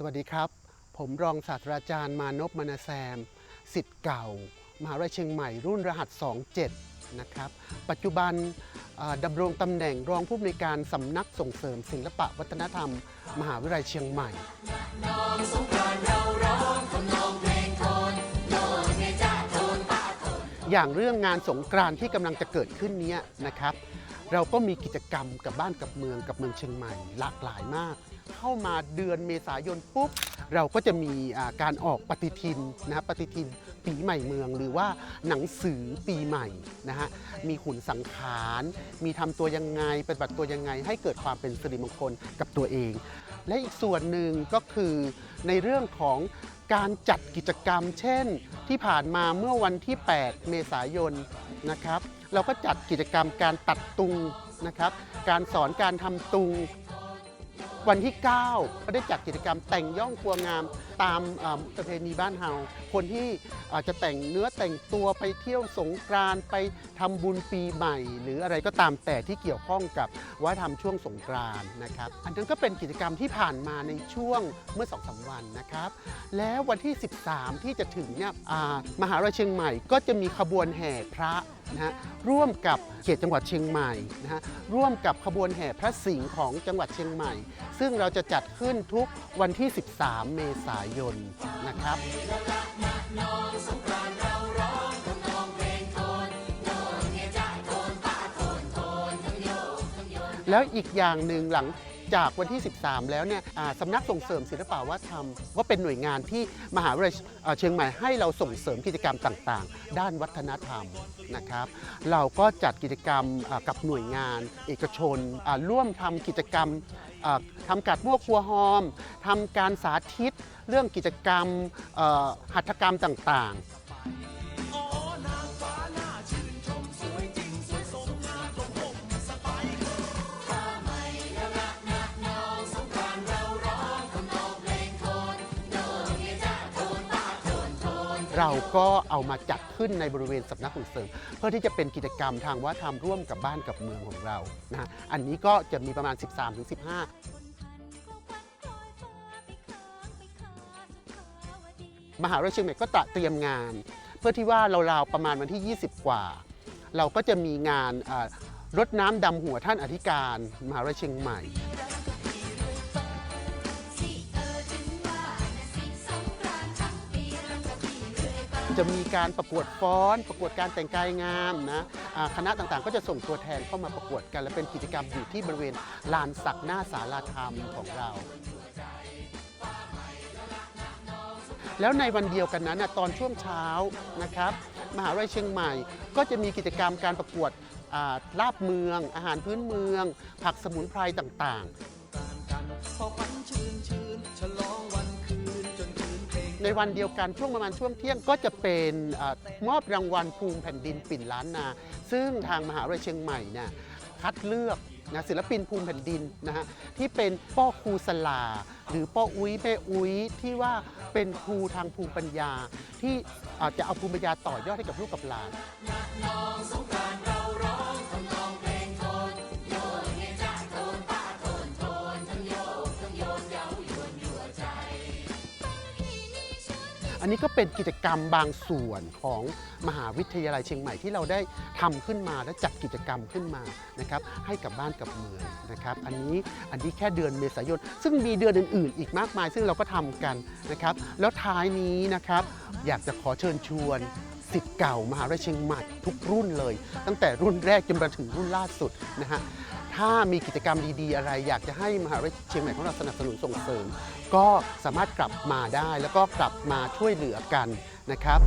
สวัสดีครับ ผมรองศาสตราจารย์มานพมนาแซมสิทธิ์เก่ามหาวิทยาลัยเชียงใหม่รุ่นรหัส 27 นะครับ ปัจจุบันดำรงตำแหน่งรองผู้อำนวยการสำนักส่งเสริมศิลปะวัฒนธรรม มหาวิทยาลัยเชียงใหม่อย่างเรื่องงานสงกรานต์ที่กำลังจะเกิดขึ้นเนี้ยนะครับ เราก็มีกิจกรรมกับบ้านกับเมืองกับเมืองเชียงใหม่ หลากหลายมาก เข้ามาเดือนเมษายนปุ๊บ เราก็จะมีอ่าการออกปฏิทินนะฮะปฏิทินปีใหม่เมือง หรือว่าหนังสือปีใหม่นะฮะมีหุ่นสังขาร มีทำตัวยังไงปฏิบัติตัวยังไง ให้เกิดความเป็นสิริมงคลกับตัวเอง และอีกส่วนหนึ่งก็คือในเรื่องของการจัดกิจกรรม เช่น ที่ผ่านมาเมื่อวันที่ 8 เมษายนนะครับ เราก็จัดกิจกรรมการตัดตุงนะครับ การสอนการทำตุง วันที่ 9 ก็ได้จัดกิจกรรมแต่งย่องครัวงาม ตามอ่าประเพณีบ้านเฮาคนที่อาจจะแต่งเนื้อแต่งตัวไปเที่ยวสงกรานต์ไปทำบุญปีใหม่ หรืออะไรก็ตามแต่ที่เกี่ยวข้องกับวัฒนธรรมช่วงสงกรานต์นะครับ อันนั้นก็เป็นกิจกรรมที่ผ่านมาในช่วงเมื่อ2อสวันนะครับ แล้ววันที่ 13 ที่จะถึงเนี่ยมหาวิทยาลัยเชียงใหม่ก็จะมีขบวนแห่พระนะฮะร่วมกับเขตจังหวัดเชียงใหม่นะฮะร่วมกับขบวนแห่พระสิงห์ของจังหวัดเชียงใหม่ ซึ่งเราจะจัดขึ้นทุกวันที่ 13 เมษายนนะครับแล้วอีกอย่างหนึ่งหลังจากวันที่ 13 แล้วเนี่ยสำนักส่งเสริมศิลปวัฒนธรรมก็เป็นหน่วยงานที่มหาวิทยาลัยเชียงใหม่ให้เราส่งเสริมกิจกรรมต่างๆ ด้านวัฒนธรรมนะครับ เราก็จัดกิจกรรมกับหน่วยงาน เอกชนร่วมทำกิจกรรม ทำกัดมั่วครัวหอมทำการสาธิตเรื่องกิจกรรมหัตถกรรมต่าง เราก็เอามาจัดขึ้นในบริเวณสำนักส่งเสริม เพื่อที่จะเป็นกิจกรรมทางวัฒนธรรมร่วมกับบ้านกับเมืองของเรานะฮะอันนี้ก็จะมีประมาณ 13-15มหาวิทยาลัยเชียงใหม่ก็ตระเตรียมงาน เพื่อที่ว่าเราวๆประมาณวันที่ 20 กว่า เราก็จะมีงานรดน้ำดำหัวท่านอธิการ มหาวิทยาลัยเชียงใหม่ จะมีการประกวดฟ้อน ประกวดการแต่งกายงามนะคณะต่างๆ ก็จะส่งตัวแทนเข้ามาประกวดกัน และเป็นกิจกรรมอยู่ที่บริเวณลานสักหน้าศาลาธรรมของเราแล้วในวันเดียวกันนั้นนะตอนช่วงเช้านะครับมหาวิทยาลัยเชียงใหม่ ก็จะมีกิจกรรมการประกวดลาบเมือง อาหารพื้นเมือง ผักสมุนไพรต่างๆ ในวันเดียวกันช่วงประมาณช่วงเที่ยงก็จะเป็นออมอบรางวัลภูมิแผ่นดินปิ่นล้านนา ซึ่งทางมหาวิทยาลัยเชียงใหม่เนี่ยคัดเลือกนะศิลปินภูมิแผ่นดินนะฮะที่เป็นป้อครูสลา หรือป้ออุ้ยแม่อุ้ยที่ว่าเป็นครูทางภูมิปัญญา ที่อาจจะเอาภูมิปัญญาต่อยอดให้กับลูกกับหลาน อันนี้ก็เป็นกิจกรรมบางส่วนของมหาวิทยาลัยเชียงใหม่ที่เราได้ทำขึ้นมาและจัดกิจกรรมขึ้นมานะครับให้กับบ้านกับเมืองนะครับ อันนี้อันนี้แค่เดือนเมษายน ซึ่งมีเดือนอื่น ๆ อีกมากมาย ซึ่งเราก็ทำกันนะครับ แล้วท้ายนี้นะครับ อยากจะขอเชิญชวนสิทธิ์เก่ามหาวิทยาลัยเชียงใหม่ทุกรุ่นเลย ตั้งแต่รุ่นแรกจนมาถึงรุ่นล่าสุดนะฮะ ถ้ามีกิจกรรมดี ๆ อะไร อยากจะให้มหาวิทยาลัยเชียงใหม่ของเราสนับสนุนส่งเสริม ก็สามารถกลับมาได้แล้วก็กลับมาช่วยเหลือกันนะครับ